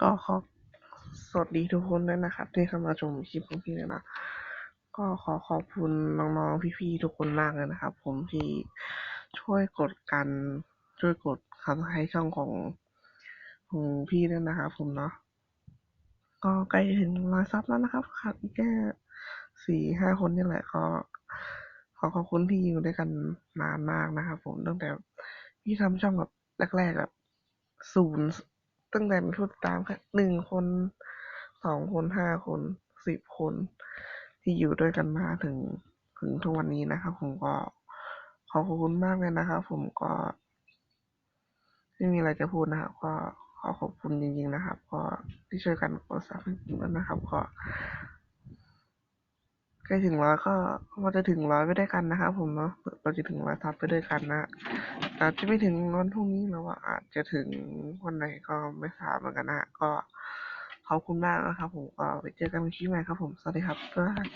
ก็ขอสวัสดีทุกคนด้วยนะครับ ที่เข้ามาชมคลิปของพี่เลยนะ ก็ขอขอบคุณน้องๆพี่ๆทุกคนมากเลยนะครับ ผมที่ช่วยกดกันช่วยกดคับให้ช่องของของพี่ด้วยนะครับผมเนาะก็ใกล้ถึงร้อยซับแล้วนะครับขาดอีกแค่สี่ห้าคนนี่แหละก็ขอขอบคุณที่อยู่ด้วยกันนานมากนะครับผมตั้งแต่พี่ทำช่องแบบแรกๆแบบศูนย์ ตั้งแต่มีผู้ติดตามแค่หนึ่งคนสองคนห้าคนสิบคน ที่อยู่ด้วยกันมาถึงถึงทุกวันนี้นะครับ ผมก็ขอบคุณมากเลยนะครับผมก็ ไม่มีอะไรจะพูดนะครับก็ขอขอบคุณจริงๆนะครับ ก็ที่ช่วยกันกดซับให้ผมนะครับก็ ใกล้ถึงร้อยก็เราจะถึงร้อยไปด้วยกันนะครับผมเนาะเราจะถึงร้อยทับไปด้วยกันนะอาจจะไม่ถึงวันพรุ่งนี้หรือว่าอาจจะถึงวันไหนก็ไม่ทราบเหมือนกันนะก็ขอบคุณมากนะครับผมก็ไปเจอกันคลิปใหม่ครับผมสวัสดีครับบ๊ายบาย